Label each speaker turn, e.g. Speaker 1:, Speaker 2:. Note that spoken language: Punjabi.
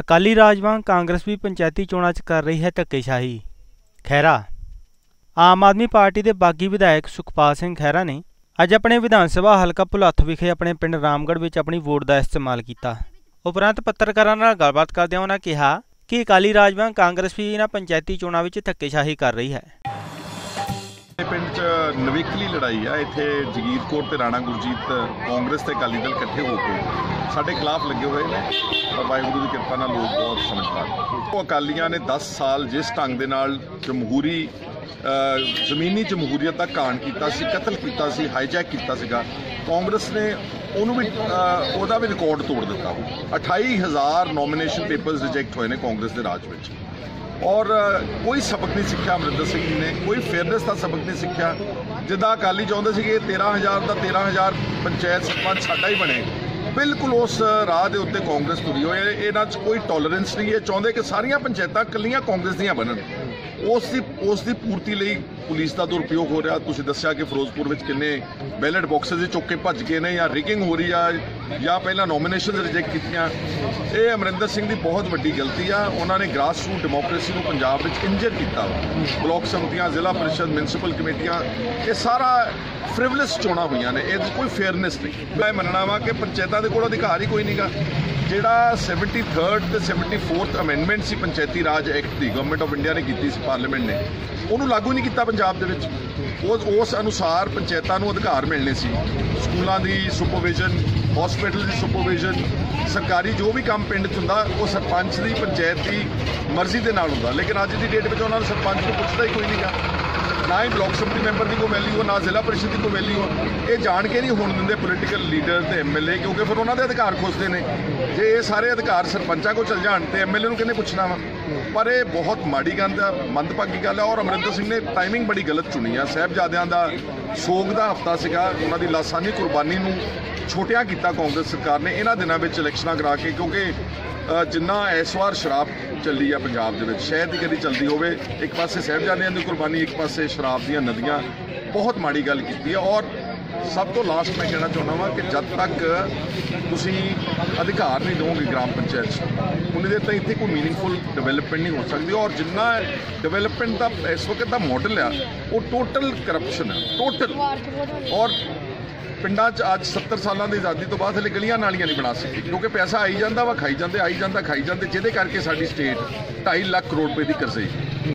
Speaker 1: ਅਕਾਲੀ ਰਾਜ ਵਾਂਗ ਕਾਂਗਰਸ ਵੀ ਪੰਚਾਇਤੀ ਚੋਣਾਂ 'ਚ ਕਰ ਰਹੀ ਹੈ ਧੱਕੇਸ਼ਾਹੀ। ਖਹਿਰਾ। ਆਮ ਆਦਮੀ ਪਾਰਟੀ ਦੇ ਬਾਗੀ ਵਿਧਾਇਕ ਸੁਖਪਾਲ ਸਿੰਘ ਖਹਿਰਾ ਨੇ ਅੱਜ ਆਪਣੇ ਵਿਧਾਨ ਸਭਾ ਹਲਕਾ ਭੁਲੱਥ ਵਿਖੇ ਆਪਣੇ ਪਿੰਡ ਰਾਮਗੜ੍ਹ ਵਿੱਚ ਆਪਣੀ ਵੋਟ ਦਾ ਇਸਤੇਮਾਲ ਕੀਤਾ। ਉਪਰੰਤ ਪੱਤਰਕਾਰਾਂ ਨਾਲ ਗੱਲਬਾਤ ਕਰਦਿਆਂ ਉਹਨਾਂ ਕਿਹਾ ਕਿ ਅਕਾਲੀ ਰਾਜ ਵਾਂਗ ਕਾਂਗਰਸ ਵੀ ਇਹਨਾਂ ਪੰਚਾਇਤੀ ਚੋਣਾਂ ਵਿੱਚ ਧੱਕੇਸ਼ਾਹੀ ਕਰ ਰਹੀ ਹੈ।
Speaker 2: ਪਿੰਡ 'ਚ ਨਵੇਕਲੀ ਲੜਾਈ ਆ। ਇੱਥੇ ਜਗੀਰ ਕੌਰ ਤੇ ਰਾਣਾ ਗੁਰਜੀਤ, ਕਾਂਗਰਸ ਤੇ ਅਕਾਲੀ ਦਲ ਇਕੱਠੇ ਹੋ ਕੇ ਸਾਡੇ ਖਿਲਾਫ ਲੱਗੇ ਹੋਏ ਨੇ। ਪਰ ਵਾਹਿਗੁਰੂ ਦੀ ਕਿਰਪਾ ਨਾਲ ਲੋਕ ਬਹੁਤ ਸਮਝਦਾਰ ਉਹ ਅਕਾਲੀਆਂ ਨੇ 10 ਸਾਲ ਜਿਸ ਢੰਗ ਦੇ ਨਾਲ ਜਮਹੂਰੀ ਜ਼ਮੀਨੀ ਜਮਹੂਰੀਅਤ ਦਾ ਕਾਣ ਕੀਤਾ ਸੀ, ਕਤਲ ਕੀਤਾ ਸੀ ਹਾਈਜੈਕ ਕੀਤਾ ਸੀਗਾ। ਕਾਂਗਰਸ ਨੇ ਉਹਨੂੰ ਵੀ ਉਹਦਾ ਵੀ ਰਿਕਾਰਡ ਤੋੜ ਦਿੱਤਾ। 28000 ਨੋਮੀਨੇਸ਼ਨ ਪੇਪਰਸ ਰਿਜੈਕਟ ਹੋਏ ਨੇ ਕਾਂਗਰਸ ਦੇ ਰਾਜ ਵਿੱਚ। ਔਰ ਕੋਈ ਸਬਕ ਨਹੀਂ ਸਿੱਖਿਆ ਅਮਰਿੰਦਰ ਸਿੰਘ ਜੀ ਨੇ, ਕੋਈ ਫੇਅਰਨੈਸ ਦਾ ਸਬਕ ਨਹੀਂ ਸਿੱਖਿਆ। ਜਿੱਦਾਂ ਅਕਾਲੀ ਚਾਹੁੰਦੇ ਸੀਗੇ 13000 ਦਾ 13000 ਪੰਚਾਇਤ ਸਰਪੰਚ ਸਾਡਾ ਹੀ ਬਣੇ। ਬਿਲਕੁਲ ਉਸ ਰਾਹ ਦੇ ਉੱਤੇ ਕਾਂਗਰਸ ਤੁਰੀ ਹੋਈ ਹੈ। ਇਹਨਾਂ 'ਚ ਕੋਈ ਟੋਲਰੈਂਸ ਨਹੀਂ ਹੈ। ਚਾਹੁੰਦੇ ਕਿ ਸਾਰੀਆਂ ਪੰਚਾਇਤਾਂ ਕੱਲੀਆਂ ਕਾਂਗਰਸ ਦੀਆਂ ਬਣਨ। ਉਸ ਦੀ ਉਸ ਦੀ ਪੂਰਤੀ ਲਈ ਪੁਲਿਸ ਦਾ ਦੁਰਪਯੋਗ ਹੋ ਰਿਹਾ। ਤੁਸੀਂ ਦੱਸਿਆ ਕਿ ਫਿਰੋਜ਼ਪੁਰ ਵਿੱਚ ਕਿੰਨੇ ਬੈਲਟ ਬਾਕਸਸ ਚੁੱਕ ਕੇ ਭੱਜ ਗਏ ਨੇ ਜਾਂ ਰਿਗਿੰਗ ਹੋ ਰਹੀ ਆ। ਜਾਂ ਪਹਿਲਾਂ ਨੋਮੀਨੇਸ਼ਨ ਰਿਜੈਕਟ ਕੀਤੀਆਂ। ਇਹ ਅਮਰਿੰਦਰ ਸਿੰਘ ਦੀ ਬਹੁਤ ਵੱਡੀ ਗਲਤੀ ਆ। ਉਹਨਾਂ ਨੇ ਗ੍ਰਾਸ ਰੂਟ ਡੈਮੋਕ੍ਰੇਸੀ ਨੂੰ ਪੰਜਾਬ ਵਿੱਚ ਇੰਜਰ ਕੀਤਾ। ਬਲਾਕ ਸਮਤੀਆਂ, ਜ਼ਿਲ੍ਹਾ ਪਰਿਸ਼ਦ ਮਿਊਨਿਸਪਲ ਕਮੇਟੀਆਂ, ਇਹ ਸਾਰਾ ਫ੍ਰਿਵਲਸ ਚੋਣਾਂ ਹੋਈਆਂ ਨੇ। ਇਹਦੇ 'ਚ ਕੋਈ ਫੇਅਰਨੈਸ ਨਹੀਂ। ਮੈਂ ਮੰਨਣਾ ਵਾ ਕਿ ਪੰਚਾਇਤਾਂ ਦੇ ਕੋਲ ਅਧਿਕਾਰ ਹੀ ਕੋਈ ਨਹੀਂਗਾ। ਜਿਹੜਾ 73rd ਤੇ 74th ਅਮੈਂਡਮੈਂਟ ਸੀ ਪੰਚਾਇਤੀ ਰਾਜ ਐਕਟ ਦੀ ਗਵਰਨਮੈਂਟ ਆਫ ਇੰਡੀਆ ਨੇ ਕੀਤੀ ਸੀ ਪਾਰਲੀਮੈਂਟ ਨੇ। ਉਹਨੂੰ ਲਾਗੂ ਨਹੀਂ ਕੀਤਾ ਪੰਜਾਬ ਦੇ ਵਿੱਚ। ਉਸ ਉਸ ਅਨੁਸਾਰ ਪੰਚਾਇਤਾਂ ਨੂੰ ਅਧਿਕਾਰ ਮਿਲਣੇ ਸੀ। ਸਕੂਲਾਂ ਦੀ ਸੁਪਰਵਿਜ਼ਨ ਹਸਪੀਟਲ ਦੀ ਸੁਪਰਵਿਜ਼ਨ ਸਰਕਾਰੀ ਜੋ ਵੀ ਕੰਮ ਪਿੰਡ 'ਚ ਹੁੰਦਾ, ਉਹ ਸਰਪੰਚ ਦੀ, ਪੰਚਾਇਤ ਦੀ ਮਰਜ਼ੀ ਦੇ ਨਾਲ ਹੁੰਦਾ। ਲੇਕਿਨ ਅੱਜ ਦੀ ਡੇਟ ਵਿੱਚ ਉਹਨਾਂ ਨੂੰ ਸਰਪੰਚ ਨੂੰ ਪੁੱਛਦਾ ਹੀ ਕੋਈ ਨਹੀਂਗਾ ਨਾ ਹੀ ਬਲਾਕ ਸਮਿਤੀ ਮੈਂਬਰ ਦੀ ਕੋਈ ਵੈਲਿਊ ਨਾ ਜ਼ਿਲ੍ਹਾ ਪਰਿਸ਼ਦ ਦੀ ਕੋਈ ਵੈਲਿਊ ਇਹ ਜਾਣ ਕੇ ਨਹੀਂ ਹੋਣ ਦਿੰਦੇ ਪੋਲੀਟੀਕਲ ਲੀਡਰ ਤੇ ਐਮਐਲਏ ਕਿਉਂਕਿ ਫਿਰ ਉਹਨਾਂ ਦੇ ਅਧਿਕਾਰ ਖੁੱਸਦੇ ਨੇ। ਜੇ ਇਹ ਸਾਰੇ ਅਧਿਕਾਰ ਸਰਪੰਚਾਂ ਕੋਲ ਚਲ ਜਾਣ ਤੇ ਐਮਐਲਏ ਨੂੰ ਕਿਹਨੇ ਪੁੱਛਣਾ ਵਾ? ਪਰ ਇਹ ਬਹੁਤ ਮਾੜੀ ਗੱਲ ਆ, ਮੰਦਭਾਗੀ ਗੱਲ ਆ, ਔਰ ਅਮਰਿੰਦਰ ਸਿੰਘ ਨੇ ਟਾਈਮਿੰਗ ਬੜੀ ਗਲਤ ਚੁਣੀ ਆ। ਸਾਹਿਬਜ਼ਾਦਿਆਂ ਦਾ ਸੋਗ ਦਾ ਹਫਤਾ ਸੀਗਾ, ਉਹਨਾਂ ਦੀ ਲਾਸਾਨੀ ਕੁਰਬਾਨੀ ਨੂੰ ਛੋਟਿਆਂ ਕੀਤਾ ਕਾਂਗਰਸ ਸਰਕਾਰ ਨੇ, ਇਹਨਾਂ ਦਿਨਾਂ ਵਿੱਚ ਇਲੈਕਸ਼ਨਾਂ ਕਰਾ ਕੇ, ਕਿਉਂਕਿ ਜਿੰਨਾ ਇਸ ਵਾਰ ਸ਼ਰਾਬ ਚੱਲੀ ਆ ਪੰਜਾਬ ਦੇ ਵਿੱਚ ਸ਼ਹਿਦ ਦੀ ਕਦੀ ਚੱਲਦੀ ਹੋਵੇ, ਇੱਕ ਪਾਸੇ ਸਾਹਿਬਜ਼ਾਦਿਆਂ ਦੀ ਕੁਰਬਾਨੀ, ਇੱਕ ਪਾਸੇ ਸ਼ਰਾਬ ਦੀਆਂ ਨਦੀਆਂ, ਬਹੁਤ ਮਾੜੀ ਗੱਲ ਕੀਤੀ ਹੈ ਔਰ ਸਭ ਤੋਂ ਲਾਸਟ ਮੈਂ ਕਹਿਣਾ ਚਾਹੁੰਦਾ ਵਾਂ ਕਿ ਜਦ ਤੱਕ ਤੁਸੀਂ ਅਧਿਕਾਰ ਨਹੀਂ ਦਿਓਗੇ ਗ੍ਰਾਮ ਪੰਚਾਇਤ 'ਚ ਉਨੀ ਦੇਰ ਤੱਕ ਇੱਥੇ ਕੋਈ ਮੀਨਿੰਗਫੁਲ ਡਿਵੈਲਪਮੈਂਟ ਨਹੀਂ ਹੋ ਸਕਦੀ। ਔਰ ਜਿੰਨਾ ਡਿਵੈਲਪਮੈਂਟ ਦਾ ਇਸ ਵਕਤ ਦਾ ਮਾਡਲ ਆ, ਉਹ ਟੋਟਲ ਕਰਪਸ਼ਨ ਆ ਟੋਟਲ ਔਰ ਪਿੰਡਾਂ 'ਚ ਅੱਜ 70 ਸਾਲਾਂ ਦੀ ਆਜ਼ਾਦੀ ਤੋਂ ਬਾਅਦ ਹਲੇ ਗਲੀਆਂ ਨਾਲੀਆਂ ਨਹੀਂ ਬਣਾ ਸਕੀ, ਕਿਉਂਕਿ ਪੈਸਾ ਆਈ ਜਾਂਦਾ ਵਾ, ਖਾਈ ਜਾਂਦੇ, ਆਈ ਜਾਂਦਾ, ਖਾਈ ਜਾਂਦੇ, ਜਿਹਦੇ ਕਰਕੇ ਸਾਡੀ ਸਟੇਟ 2.5 ਲੱਖ ਕਰੋੜ ਰੁਪਏ ਦੀ ਕਰਜ਼ੇ